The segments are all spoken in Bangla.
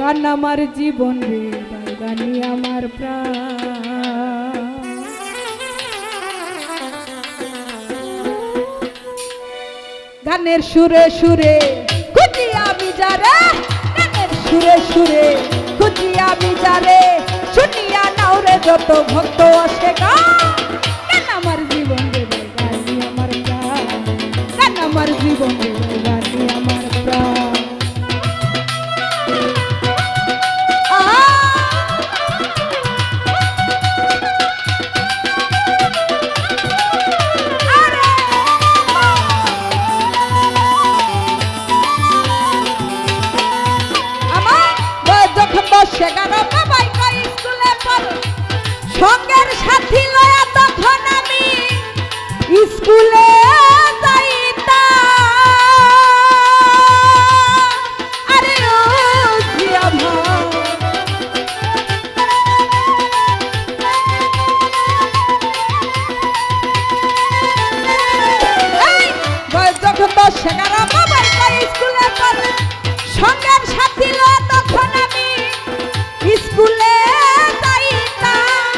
গান আমার জীবন রে গানি আমার প্রাণ। গানের সুরে সুরে খুঁজি আমি যারে গানের সুরে সুরে খুঁজি আমি যারে শুনিয়া নাও রে যত ভক্ত আসে গান আমার জীবন রে গান আমার জীবন রে বাবার কই স্কুলে পড়ে সঙ্গের সাথী তখন আমি। স্কুলে যাইতাম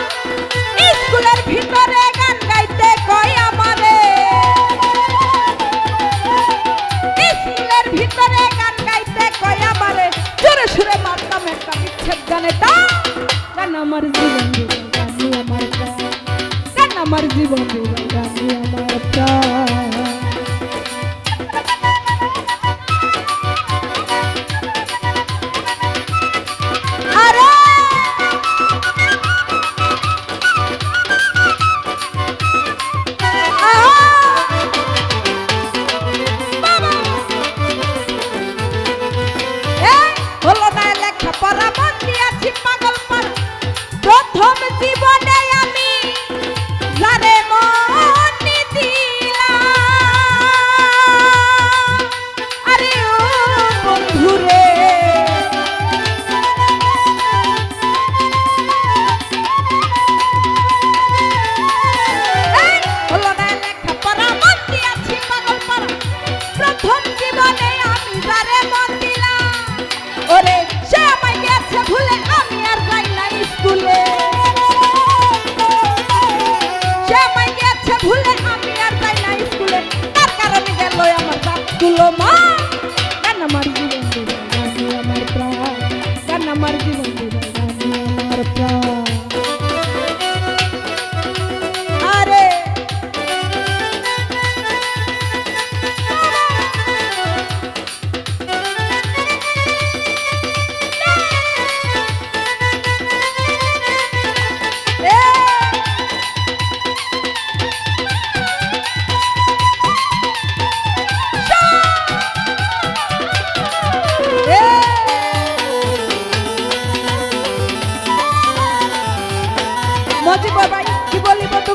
স্কুলের ভিতরে গান গাইতে কয় আমারে। স্কুলের ভিতরে গান গাইতে কয় আমারে। জোরে সুরে মারতাম একটা বিচ্ছেদ গানে। তা গান আমার জীবন দিল গানি আমার গান আমার জীবন দিল গানি আমার প্রাণ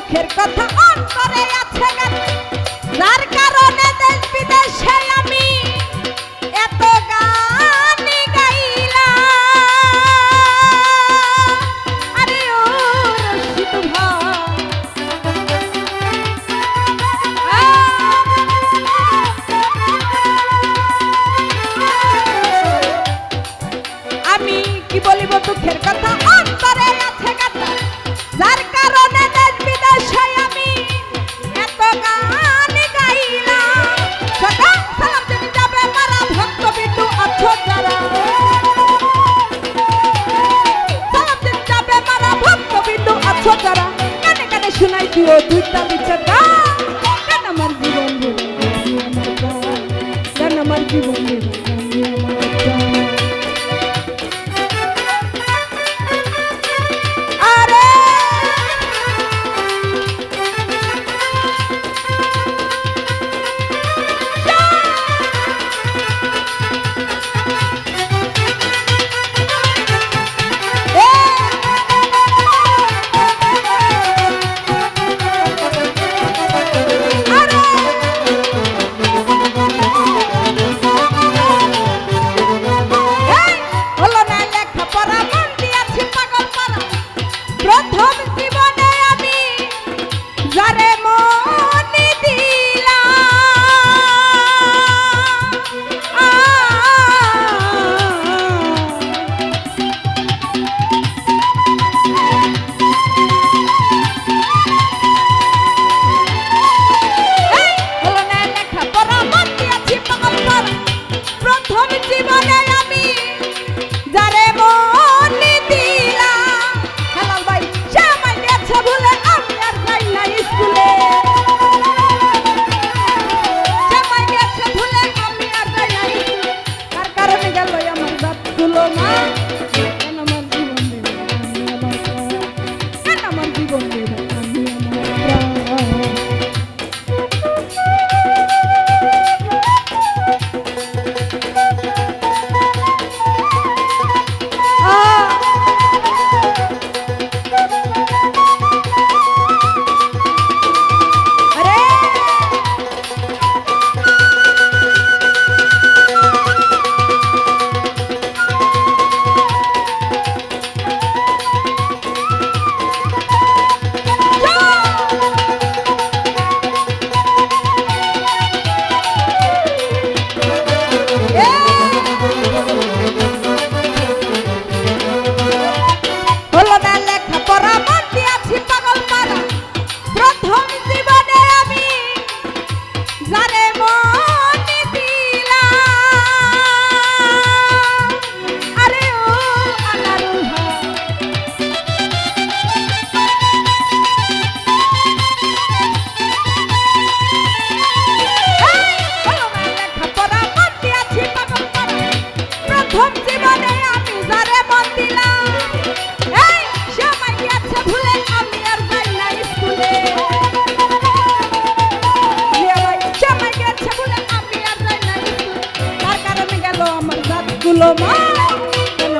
দুঃখের কথা দিও দুইটা বিচার গান আমার জীবন জীবন আমার জীবন দিল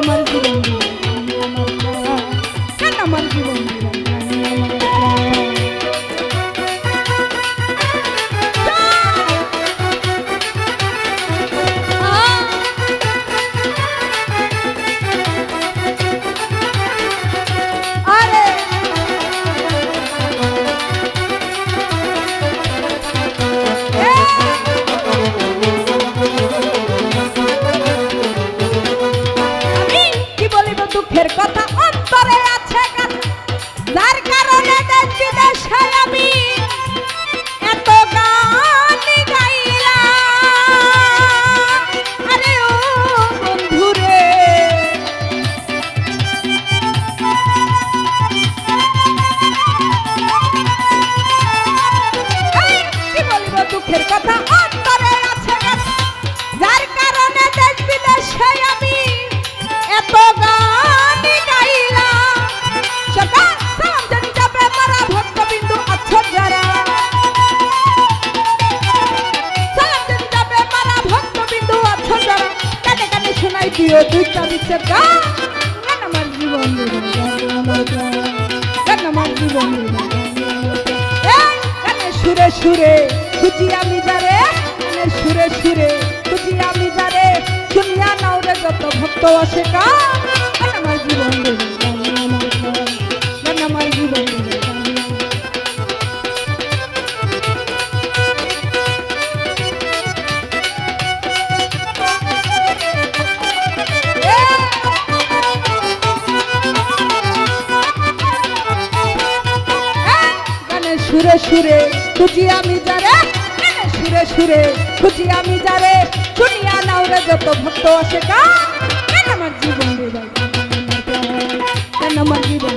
আমার দুঃখের কথা অন্তরে আছে যার কারণে দেশ বিদেশে আমি এত গান গাইলাম। সকাল সালাম জানি যাবে মারা ভক্তবিন্দু আছো যারা সুরে সুরে খুঁজি আমি যারে সুরে সুরে খুঁজি আমি যারে শুনিয়া নাও রে যত সুরে সুরে খুঁজি আমি গানে সুরে সুরে খুশি আমি যারে, শুনিয়া নাও রে যত ভক্ত আসে। গান কেন আমার জীবন কেন আমার জীবন